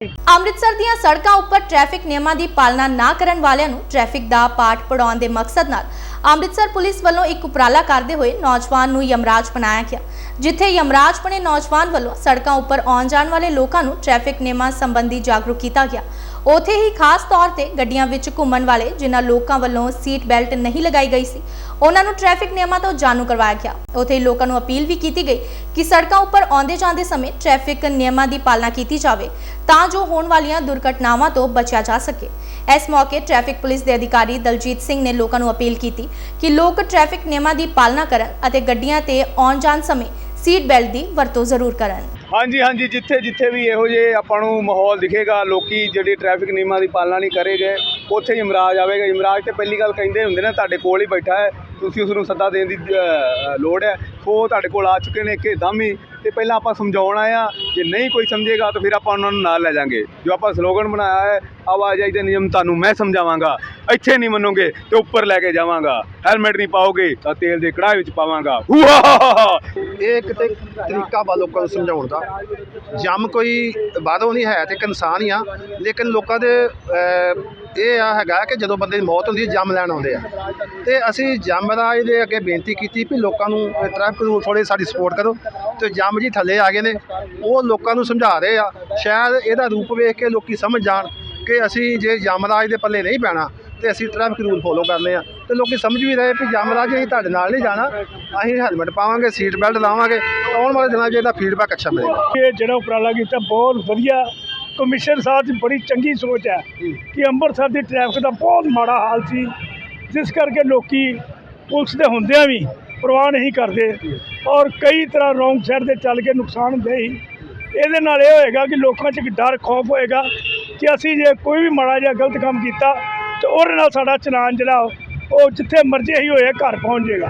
ਅੰਮ੍ਰਿਤਸਰ ਦੀਆਂ ਸੜਕਾਂ ਉੱਪਰ ਟ੍ਰੈਫਿਕ ਨਿਯਮਾਂ ਦੀ ਪਾਲਣਾ ਨਾ ਕਰਨ ਵਾਲਿਆਂ ਨੂੰ ਟ੍ਰੈਫਿਕ ਦਾ ਪਾਠ ਪੜਾਉਣ ਦੇ ਮਕਸਦ ਨਾਲ ਅੰਮ੍ਰਿਤਸਰ ਪੁਲਿਸ ਵੱਲੋਂ ਇੱਕ ਉਪਰਾਲਾ ਕਰਦੇ ਹੋਏ ਨੌਜਵਾਨ ਨੂੰ ਯਮਰਾਜ ਬਣਾਇਆ ਗਿਆ, ਜਿੱਥੇ ਯਮਰਾਜ ਬਣੇ ਨੌਜਵਾਨ ਵੱਲੋਂ ਸੜਕਾਂ ਉੱਪਰ ਆਉਣ ਜਾਣ ਵਾਲੇ ਲੋਕਾਂ ਨੂੰ ਟ੍ਰੈਫਿਕ ਨਿਯਮਾਂ ਸੰਬੰਧੀ ਜਾਗਰੂਕ ਕੀਤਾ ਗਿਆ। ਉਥੇ ਹੀ ਖਾਸ ਤੌਰ ਤੇ ਗੱਡੀਆਂ ਵਿੱਚ ਘੁੰਮਣ ਵਾਲੇ ਜਿਨ੍ਹਾਂ ਲੋਕਾਂ ਵੱਲੋਂ ਸੀਟ ਬੈਲਟ ਨਹੀਂ ਲਗਾਈ ਗਈ ਸੀ, ਉਹਨਾਂ ਨੂੰ ਟ੍ਰੈਫਿਕ ਨਿਯਮਾਂ ਤੋਂ ਜਾਣੂ ਕਰਵਾਇਆ ਗਿਆ। ਉਥੇ ਹੀ ਲੋਕਾਂ ਨੂੰ ਅਪੀਲ ਵੀ ਕੀਤੀ ਗਈ ਕਿ ਸੜਕਾਂ ਉੱਪਰ ਆਉਂਦੇ ਜਾਂਦੇ ਸਮੇਂ ਟ੍ਰੈਫਿਕ ਨਿਯਮਾਂ ਦੀ ਪਾਲਣਾ ਕੀਤੀ ਜਾਵੇ ਤਾਂ ਜੋ ਹੋਣ ਵਾਲੀਆਂ ਦੁਰਘਟਨਾਵਾਂ ਤੋਂ ਬਚਿਆ ਜਾ ਸਕੇ। ਇਸ ਮੌਕੇ ਟ੍ਰੈਫਿਕ ਪੁਲਿਸ ਦੇ ਅਧਿਕਾਰੀ ਦਲਜੀਤ ਸਿੰਘ ਨੇ ਲੋਕਾਂ ਨੂੰ ਅਪੀਲ ਕੀਤੀ ਕਿ ਲੋਕ ਟ੍ਰੈਫਿਕ ਨਿਯਮਾਂ ਦੀ ਪਾਲਣਾ ਕਰਨ ਅਤੇ ਗੱਡੀਆਂ ਤੇ ਆਉਣ ਜਾਣ ਸਮੇਂ ਸੀਟ ਬੈਲਟ ਦੀ ਵਰਤੋਂ ਜ਼ਰੂਰ ਕਰਨ। ਹਾਂਜੀ ਹਾਂਜੀ, ਜਿੱਥੇ ਜਿੱਥੇ ਵੀ ਇਹੋ ਜਿਹੇ ਆਪਾਂ ਨੂੰ ਮਾਹੌਲ ਦਿਖੇਗਾ, ਲੋਕੀ ਜਿਹੜੇ ਟ੍ਰੈਫਿਕ ਨਿਯਮਾਂ ਦੀ ਪਾਲਣਾ ਨਹੀਂ ਕਰੇਗੇ, ਉੱਥੇ ਹੀ ਇਮਰਾਜ ਆਵੇਗਾ। ਇਮਰਾਜ ਤੇ ਪਹਿਲੀ ਗੱਲ ਕਹਿੰਦੇ ਹੁੰਦੇ ਨੇ, ਤੁਹਾਡੇ ਕੋਲ ਹੀ ਬੈਠਾ ਹੈ, ਤੁਸੀਂ ਉਸ ਨੂੰ ਸੱਦਾ ਦੇਣ ਦੀ ਲੋੜ ਹੈ। ਸੋ ਉਹ ਤੁਹਾਡੇ ਕੋਲ ਆ ਚੁੱਕੇ ਨੇ ਇੱਕਦਮ ਹੀ। ਤੇ ਪਹਿਲਾਂ ਆਪਾਂ ਸਮਝਾਉਣ ਆਏ ਆ ਜੇ ਨਹੀਂ ਕੋਈ ਸਮਝੇਗਾ, ਤਾਂ ਫਿਰ ਆਪਾਂ ਉਹਨਾਂ ਨੂੰ ਨਾਲ ਲੈ ਜਾਾਂਗੇ। ਜੋ ਆਪਾਂ ਸਲੋਗਨ ਬਣਾਇਆ ਹੈ, ਆਵਾਜਾਈ ਦੇ ਨਿਯਮ ਤੁਹਾਨੂੰ ਮੈਂ ਸਮਝਾਵਾਂਗਾ। ਇੱਥੇ ਨਹੀਂ ਮੰਨੋਗੇ ਤੇ ਉੱਪਰ ਲੈ ਕੇ ਜਾਵਾਂਗਾ। ਹੈਲਮਟ ਨਹੀਂ ਪਾਓਗੇ ਤਾਂ ਤੇਲ ਦੇ ਕੜਾਹ ਵਿੱਚ ਪਾਵਾਂਗਾ। ਇਹ ਇੱਕ ਤੇ ਤਰੀਕਾ ਵਾ ਲੋਕਾਂ ਨੂੰ ਸਮਝਾਉਣ ਦਾ। ਜੰਮ ਕੋਈ ਬਾਹਰੋਂ ਨਹੀਂ ਹੈ ਤੇ ਇੱਕ ਇਨਸਾਨ ਹੀ ਆ, ਲੇਕਿਨ ਲੋਕਾਂ ਦੇ ਇਹ ਆ ਹੈਗਾ ਕਿ ਜਦੋਂ ਬੰਦੇ ਦੀ ਮੌਤ ਹੁੰਦੀ ਹੈ, ਜੰਮ ਲੈਣ ਆਉਂਦੇ ਆ। ਤੇ ਅਸੀਂ ਜੰਮ ਰਾਜ ਦੇ ਅੱਗੇ ਬੇਨਤੀ ਕੀਤੀ ਵੀ ਲੋਕਾਂ ਨੂੰ ਟ੍ਰੈਫਿਕ ਰੂਲ ਥੋੜੇ ਸਾਡੀ ਸਪੋਰਟ ਕਰੋ। ਤੇ ਜੰਮ ਜੀ ਥੱਲੇ ਆ ਗਏ ਨੇ, ਉਹ ਲੋਕਾਂ ਨੂੰ ਸਮਝਾ ਰਹੇ ਆ। ਸ਼ਾਇਦ ਇਹਦਾ ਰੂਪ ਵੇਖ ਕੇ ਲੋਕੀ ਸਮਝ ਜਾਣ ਕਿ ਅਸੀਂ ਜੇ ਜਮਰਾਜ ਦੇ ਪੱਲੇ ਨਹੀਂ ਪੈਣਾ ਤੇ ਅਸੀਂ ਟ੍ਰੈਫਿਕ ਰੂਲ ਫੋਲੋ ਕਰਨੇ ਆ। ਤੇ ਲੋਕੀ ਸਮਝ ਵੀ ਰਹੇ ਵੀ ਜਮਰਾਜ ਅਸੀਂ ਤੁਹਾਡੇ ਨਾਲ ਨਹੀਂ ਜਾਣਾ। ਅਸੀਂ ਹੈਲਮਟ ਪਾਵਾਂਗੇ ਸੀਟ ਬੈਲਟ ਲਾਵਾਂਗੇ। ਆਉਣ ਵਾਲੇ ਦਿਨਾਂ 'ਚ ਇਹਦਾ ਫੀਡਬੈਕ ਅੱਛਾ ਮਿਲੇਗਾ। ਇਹ ਜਿਹੜਾ ਉਪਰਾਲਾ ਕੀਤਾ ਬਹੁਤ ਵਧੀਆ। ਕਮਿਸ਼ਨ ਸਾਹਿਬ ਦੀ ਬੜੀ ਚੰਗੀ ਸੋਚ ਹੈ ਕਿ ਅੰਮ੍ਰਿਤਸਰ ਦੀ ਟ੍ਰੈਫਿਕ ਦਾ ਬਹੁਤ ਮਾੜਾ ਹਾਲ ਸੀ। ਜਿਸ ਕਰਕੇ ਲੋਕੀ ਪੁਲਿਸ ਦੇ ਹੁੰਦਿਆਂ ਵੀ ਪ੍ਰਵਾਹ ਨਹੀਂ ਕਰਦੇ ਔਰ ਕਈ ਤਰ੍ਹਾਂ ਰੋਂਗ ਸਾਈਡ ਤੇ ਚੱਲ ਕੇ ਨੁਕਸਾਨ ਹੁੰਦੇ ਹੀ ਇਹਦੇ ਨਾਲ ਇਹ ਹੋਏਗਾ ਕਿ ਲੋਕਾਂ 'ਚ ਇੱਕ ਡਰ ਖੌਫ ਹੋਏਗਾ ਕਿ ਅਸੀਂ ਜੇ ਕੋਈ ਵੀ ਮਾੜਾ ਜਿਹਾ ਗਲਤ ਕੰਮ ਕੀਤਾ ਤੇ ਉਹਦੇ ਨਾਲ ਸਾਡਾ ਚਲਾਨ ਜਿਹੜਾ ਉਹ ਜਿੱਥੇ ਮਰਜ਼ੀ ਹੀ ਹੋਏ ਘਰ ਪਹੁੰਚ ਜਾਏਗਾ।